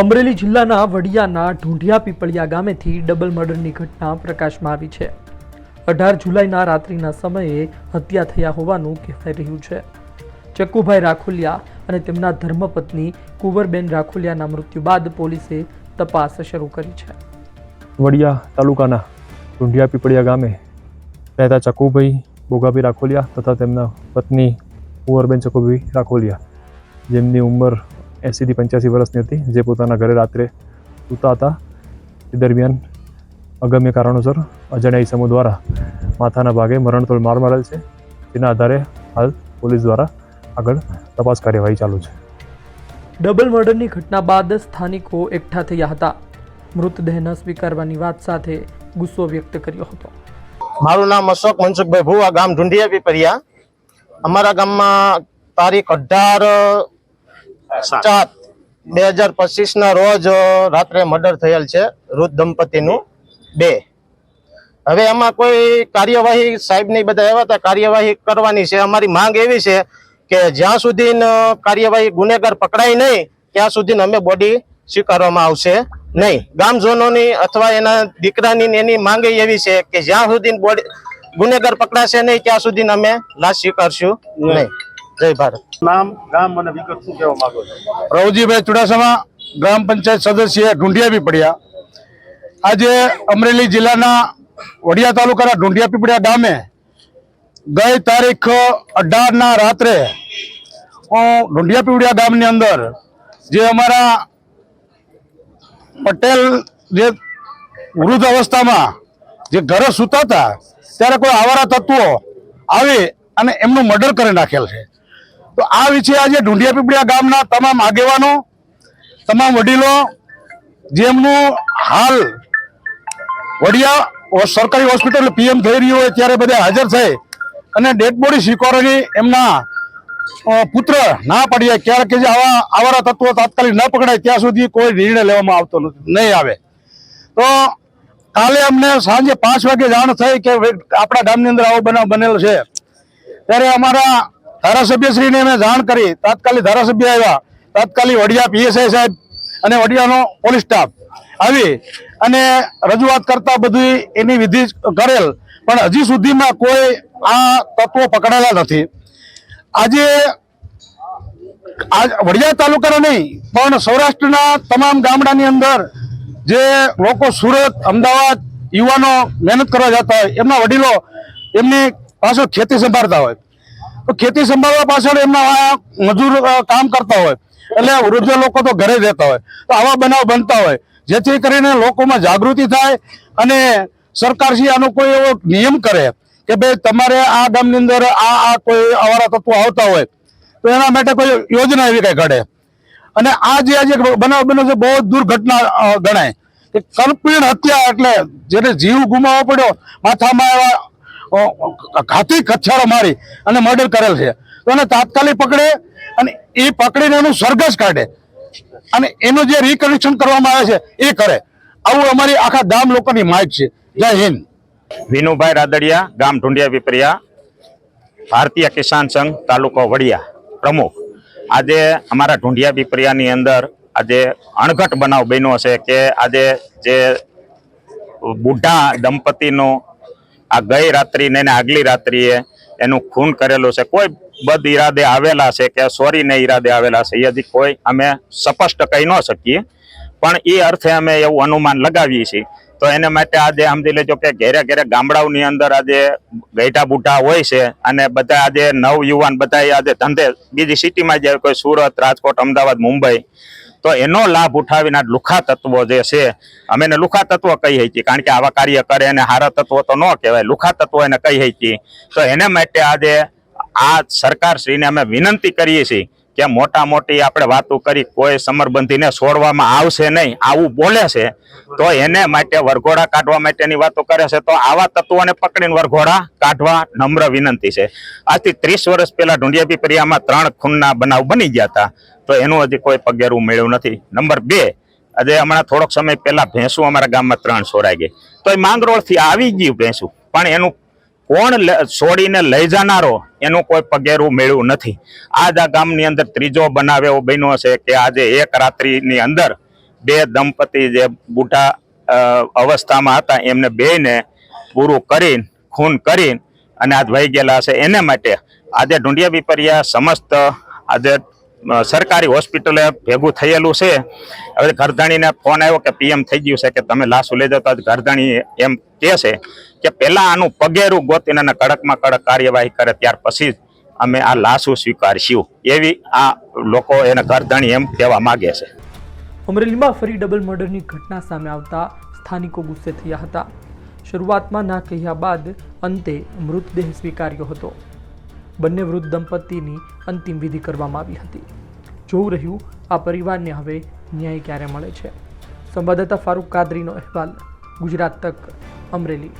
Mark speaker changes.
Speaker 1: અમરેલી જિલ્લાના વડિયાના ઢૂંઢિયા પીપળિયા ગામેથી ડબલ મર્ડરની ઘટના પ્રકાશમાં આવી છે. અઢાર જુલાઈના રાત્રિના સમયે હત્યા થયા હોવાનું કહેવાઈ રહ્યું છે. ચક્કુભાઈ રાખોલિયા અને તેમના ધર્મપત્ની કુંવરબેન રાખોલિયાના મૃત્યુ બાદ પોલીસે તપાસ શરૂ કરી છે.
Speaker 2: વડિયા તાલુકાના ઢુંઢિયા પીપળિયા ગામે રહેતા ચક્કુભાઈ બોગાભાઈ રાખોલિયા તથા તેમના પત્ની કુંવરબેન ચકુભાઈ રાખોલિયા, જેમની ઉંમર એંસીથી પંચ્યાસી વર્ષની હતી જે પોતાના ઘરે રાત્રે સૂતા હતા. તે દરમિયાન અગમ્ય કારણોસર અજાણ્યા ઈસમો દ્વારા માથાના ભાગે મરણતોલ માર મારેલ છે. જેના આધારે હાલ પોલીસ દ્વારા આગળ તપાસ કાર્યવાહી ચાલુ છે.
Speaker 1: ડબલ મર્ડરની ઘટના બાદ સ્થાનિકો એકઠા થયા હતા. મૃતદેહના સ્વીકારવાની વાત સાથે ગુસ્સો વ્યક્ત કર્યો હતો.
Speaker 3: મારું નામ અશોક મનસુખભાઈ ભુવા ગામ ઢુંઢિયા પીપરિયા અમારા ગામમાં તારીખ અઢાર સાત બે હજાર પચીસ ના રોજ રાત્રે મર્ડર થયેલ છે વૃદ્ધ દંપતીનું બે. હવે એમાં કોઈ કાર્યવાહી સાહેબની બધા એવા હતા કાર્યવાહી કરવાની છે. અમારી માંગ એવી છે કે જ્યાં સુધી કાર્યવાહી ગુનેગાર પકડાય નહીં ત્યાં સુધી અમે બોડી સ્વીકારવામાં આવશે નહીં. ગામજનોની અથવા એના દીકરાની એની માંગ એવી છે કે જ્યાં સુધી બોડી ગુનેગાર પકડાશે નહીં ત્યાં સુધી અમે લાશ સ્વીકારશું નહીં. જય ભારત.
Speaker 4: નામ ગામ અને વિગત શું કહેવા માંગો છો?
Speaker 5: પ્રભુજીભાઈ ચુડાસમા ગ્રામ પંચાયત સદસ્ય ઢુંઢિયા પીપળિયા આજે અમરેલી જિલ્લાના વડિયા તાલુકાના ઢુંઢિયા પીપળિયા ગામે ગઈ તારીખ અઢારના રાત્રે હું ઢુંઢિયા પીપળિયા ગામની અંદર જે અમારા પટેલ જે વૃદ્ધ અવસ્થામાં જે ઘરે સૂતા હતા ત્યારે કોઈ આવારા તત્વો આવે અને એમનું મર્ડર કરી નાખેલ છે. તો આ વિશે આજે ઢુંઢિયા પીપળિયા ગામના તમામ આગેવાનો, તમામ વડીલો, જેમનું હાલ વડિયા સરકારી હોસ્પિટલ પીએમ થઈ રહ્યું હોય ત્યારે બધા હાજર થઈ અને ડેડ બોડી સ્વીકારોની એમના પુત્ર ના પડ્યા ક્યારેક જે આવા આવારા તત્વો તાત્કાલિક ન પકડાય ત્યાં સુધી કોઈ નિર્ણય લેવામાં આવતો નહીં આવે. તો કાલે અમને સાંજે પાંચ વાગે જાણ થઈ કે આપણા ગામની અંદર આવો બનાવ બનેલો છે. ત્યારે અમારા ધારાસભ્યશ્રીને મેં જાણ કરી. તાત્કાલિક ધારાસભ્ય આવ્યા. તાત્કાલિક વડિયા પીએસઆઈ સાહેબ અને વડિયાનો પોલીસ સ્ટાફ આવી અને રજૂઆત કરતા બધી એની વિધિ કરેલ. પણ હજી સુધીમાં કોઈ આ તત્વો પકડાયેલા નથી. આજે આજ વડિયા તાલુકાના નહીં, પણ સૌરાષ્ટ્રના તમામ ગામડાની અંદર જે લોકો સુરત, અમદાવાદ યુવાનો મહેનત કરવા જતા હોય, એમના વડીલો એમની પાછળ ખેતી સંભાળતા હોય. ખેતી સંભાળવા પાછળ એમના મજૂર કામ કરતા હોય. એટલે વૃદ્ધ લોકો તો ઘરે રહેતા હોય. તો આવા બનાવ બનતા હોય. જેથી કરીને લોકોમાં જાગૃતિ થાય અને સરકારશ્રી આનો કોઈ એવો નિયમ કરે કે ભાઈ તમારે આ ગામની અંદર આ આ કોઈ અવારા તત્વો આવતા હોય, તો એના માટે કોઈ યોજના એવી કઈ ઘડે. અને આ જે આજે બનાવ બન્યો છે બહુ દુર્ઘટના ગણાય. કે કરપીણ હત્યા એટલે જેને જીવ ગુમાવવો પડ્યો, માથામાં એવા ઘાતી કથિયારો મારી અને મર્ડર કરેલ છે. તો એને તાત્કાલિક પકડે અને એ પકડીને એનું સરઘસ કાઢે. અને એનું જે રિકનેક્શન કરવામાં આવે છે, એ કરે. આવું અમારી આખા ગામ લોકોની માગ છે. જય હિન્દ.
Speaker 6: વિનુભાઈ રાદડિયા, ગામ ઢુંડિયા વિપરિયા, ભારતીય કિસાન સંઘ, તાલુકો વડિયા, પ્રમુખ. આજે અમારા ઢુંડિયા પીપરિયાની અંદર આજે અણઘટ બનાવ બન્યો છે કે આજે જે બુઢા દંપતીનો આ ગઈ રાત્રિ ને આગલી રાત્રિએ એનું ખૂન કરેલું છે. કોઈ બદ ઈરાદે આવેલા છે કે સોરીને ઈરાદે આવેલા છે એ કોઈ અમે સ્પષ્ટ કહી ન શકીએ. પણ એ અર્થે અમે એવું અનુમાન લગાવીએ છીએ તો એને માટે આજે સમજી લેજો કે ઘેરે ઘેરે ગામડાઓની અંદર આજે ગઈઢા બુઢા હોય છે અને બધા આજે નવ યુવાન બધા આજે ધંધે, બીજી સિટીમાં જાય કોઈ સુરત, રાજકોટ, અમદાવાદ, મુંબઈ, તો એનો લાભ ઉઠાવીને લુખા તત્વો જે છે, અમે એને લુખા તત્વો કહી હતી કારણ કે આવા કાર્ય કરે અને હારા તત્વો તો ન કહેવાય, લુખા તત્વો એને કહી હતી તો એને માટે આજે આ સરકારશ્રીને અમે વિનંતી કરીએ છીએ કે મોટા મોટી આપણે વાતો કરી, કોઈ સમરબંધીને છોડવામાં આવશે નહીં, આવું બોલે છે, તો એને માટે વરઘોડા કાઢવા માટેની વાતો કરે છે. તો આવા તત્વોને પકડીને વરઘોડા કાઢવા નમ્ર વિનંતી છે. આજથી ત્રીસ વર્ષ પહેલા ઢુંડિયા પ્રિયામાં ત્રણ ખૂનના બનાવ બની ગયા હતા. તો એનું હજી કોઈ પગેરું મેળ્યું નથી. નંબર બે, આજે હમણાં થોડોક સમય પહેલા ભેંસું અમારા ગામમાં ત્રણ છોડાઈ ગઈ. તો એ માંગરોળથી આવી ગયું ભેંસું. પણ એનું કોણ છોડીને લઈ જનારો, એનું કોઈ પગેરું મેળવું નથી. આજ આ ગામની અંદર ત્રીજો બનાવ એવો બન્યો છે કે આજે એક રાત્રિની અંદર બે દંપતી જે બુઢા અવસ્થામાં હતા, એમને બેને પૂરું કરીને ખૂન કરીને અને આજ વહી ગયેલા છે. એને માટે આજે ઢુંડિયા પીપરિયા સમસ્ત આજે સરકારી હોસ્પિટલે ભેગું થયેલું છે. હવે ઘરધાણીને ફોન આવ્યો કે પીએમ થઈ ગયું છે કે તમે લાશું લઈ જતા ઘરધાણી એમ કહે છે કે પહેલાં આનું પગેરું ગોતીને અને કડકમાં કડક કાર્યવાહી કરે ત્યાર પછી અમે આ લાશો સ્વીકારશું એવી આ લોકો એને ઘરધાણી એમ કહેવા માગે છે.
Speaker 1: અમરેલીમાં ફરી ડબલ મર્ડરની ઘટના સામે આવતા સ્થાનિકો ગુસ્સે થયા હતા. શરૂઆતમાં ના કહ્યા બાદ અંતે મૃતદેહ સ્વીકાર્યો હતો. બંને વૃદ્ધ દંપતીની અંતિમ વિધિ કરવામાં આવી હતી. જોવું રહ્યું, આ પરિવારને હવે ન્યાય ક્યારે મળે છે? સંવાદદાતા ફારૂક કાદરીનો અહેવાલ, ગુજરાત તક અમરેલી.